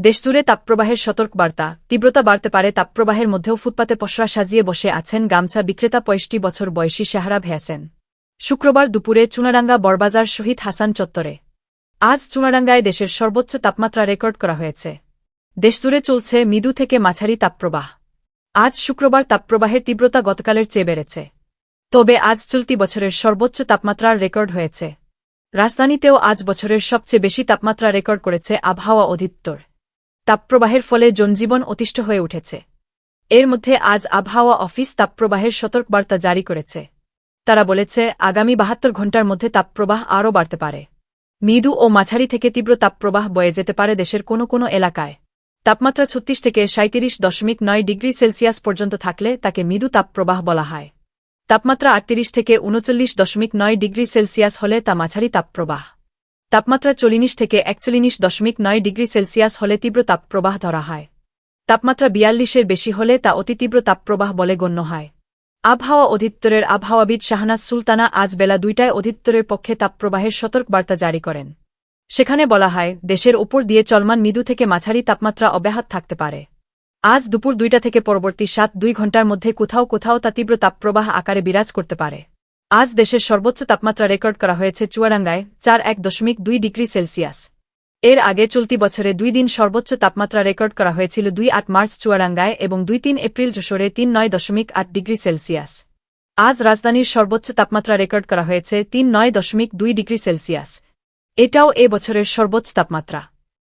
দেশজুড়ে তাপপ্রবাহের সতর্ক বার্তা তীব্রতা বাড়তে পারে, তাপপ্রবাহের মধ্যেও ফুটপাতে পসরা সাজিয়ে বসে আছেন গামছা বিক্রেতা পঁয়ষট্টি বছর বয়সী শাহরা ভেয়াসেন শুক্রবার দুপুরে চুনারাঙ্গা বরবাজার শহীদ হাসান চত্বরে। আজ চুনারাঙ্গায় দেশের সর্বোচ্চ তাপমাত্রা রেকর্ড করা হয়েছে। দেশজুড়ে চলছে মৃদু থেকে মাঝারি তাপপ্রবাহ। আজ শুক্রবার তাপপ্রবাহের তীব্রতা গতকালের চেয়ে বেড়েছে। তবে আজ চলতি বছরের সর্বোচ্চ তাপমাত্রার রেকর্ড হয়েছে। রাজধানীতেও আজ বছরের সবচেয়ে বেশি তাপমাত্রা রেকর্ড করেছে আবহাওয়া অধিদপ্তর। তাপপ্রবাহের ফলে জনজীবন অতিষ্ঠ হয়ে উঠেছে। এর মধ্যে আজ আবহাওয়া অফিস তাপপ্রবাহের সতর্কবার্তা জারি করেছে। তারা বলেছে, আগামী বাহাত্তর ঘণ্টার মধ্যে তাপপ্রবাহ আরও বাড়তে পারে। মৃদু ও মাঝারি থেকে তীব্র তাপপ্রবাহ বয়ে যেতে পারে দেশের কোনো কোনো এলাকায়। তাপমাত্রা ছত্রিশ থেকে সাঁত্রিশ দশমিক নয় ডিগ্রি সেলসিয়াস পর্যন্ত থাকলে তাকে মৃদু তাপপ্রবাহ বলা হয়। তাপমাত্রা আটত্রিশ থেকে উনচল্লিশ দশমিক নয় ডিগ্রি সেলসিয়াস হলে তা মাঝারি তাপপ্রবাহ। তাপমাত্রা চল্লিশ থেকে একচল্লিশ দশমিক নয় ডিগ্রি সেলসিয়াস হলে তীব্র তাপপ্রবাহ ধরা হয়। তাপমাত্রা বিয়াল্লিশের বেশি হলে তা অতি তীব্র তাপপ্রবাহ বলে গণ্য হয়। আবহাওয়া অধিদপ্তরের আবহাওয়াবিদ শাহনাজ সুলতানা আজ বেলা দুইটায় অধিদপ্তরের পক্ষে তাপপ্রবাহের সতর্কবার্তা জারি করেন। সেখানে বলা হয়, দেশের ওপর দিয়ে চলমান মৃদু থেকে মাঝারি তাপমাত্রা অব্যাহত থাকতে পারে। আজ দুপুর দুইটা থেকে পরবর্তী সাত দুই ঘণ্টার মধ্যে কোথাও কোথাও তা তীব্র তাপপ্রবাহ আকারে বিরাজ করতে পারে। আজ দেশের সর্বোচ্চ তাপমাত্রা রেকর্ড করা হয়েছে চুয়াডাঙ্গায়, চার এক দশমিক দুই ডিগ্রি সেলসিয়াস। এর আগে চলতি বছরে দুই দিন সর্বোচ্চ তাপমাত্রা রেকর্ড করা হয়েছিল দুই আট মার্চ চুয়াডাঙ্গায় এবং দুই তিন এপ্রিল যশোরে তিন নয় দশমিক আট ডিগ্রি সেলসিয়াস। আজ রাজধানীর সর্বোচ্চ তাপমাত্রা রেকর্ড করা হয়েছে তিন নয় দশমিক দুই ডিগ্রি সেলসিয়াস। এটাও এ বছরের সর্বোচ্চ তাপমাত্রা।